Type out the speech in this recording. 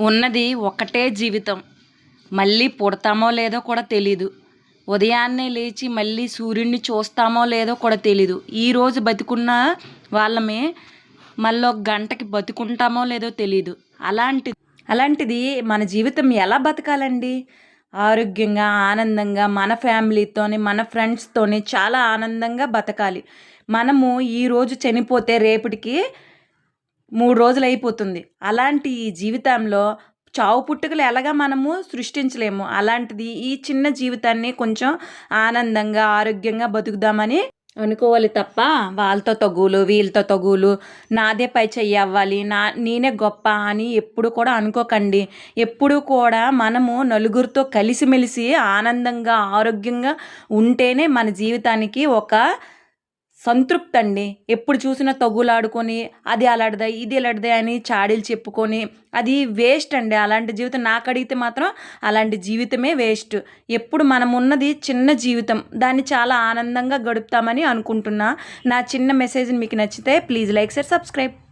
ఉన్నది ఒకటే జీవితం. మళ్ళీ పుడతామో లేదో కూడా తెలీదు. ఉదయాన్నే లేచి మళ్ళీ సూర్యుడిని చూస్తామో లేదో కూడా తెలీదు. ఈరోజు బతికున్న వాళ్ళమే మళ్ళీ ఒక గంటకి బతుకుంటామో లేదో తెలీదు. అలాంటి అలాంటిది మన జీవితం ఎలా బతకాలండి? ఆరోగ్యంగా ఆనందంగా మన ఫ్యామిలీతోని మన ఫ్రెండ్స్తోని చాలా ఆనందంగా బతకాలి. మనము ఈరోజు చనిపోతే రేపటికి మూడు రోజులు అయిపోతుంది. అలాంటి ఈ జీవితంలో చావు పుట్టుకలు ఎలాగా మనము సృష్టించలేము. అలాంటిది ఈ చిన్న జీవితాన్ని కొంచెం ఆనందంగా ఆరోగ్యంగా బతుకుదామని అనుకోవాలి తప్ప వాళ్ళతో తగులు వీళ్ళతో తగులు నాదే పై చెయ్యి అవ్వాలి నా నేనే గొప్ప అని ఎప్పుడు కూడా అనుకోకండి. ఎప్పుడు కూడా మనము నలుగురితో కలిసిమెలిసి ఆనందంగా ఆరోగ్యంగా ఉంటేనే మన జీవితానికి ఒక సంతృప్తి అండి ఎప్పుడు చూసినా తగులాడుకొని అది అలాంటిదే ఇది అలాంటిదే అని చాడీలు చెప్పుకొని అది వేస్ట్ అండి. అలాంటి జీవితం నాకు అడిగితే మాత్రం అలాంటి జీవితమే వేస్ట్ ఎప్పుడు మనం ఉన్నది చిన్న జీవితం. దాన్ని చాలా ఆనందంగా గడుపుతామని అనుకుంటున్నా. నా చిన్న మెసేజ్ మీకు నచ్చితే ప్లీజ్ లైక్ సార్ సబ్స్క్రైబ్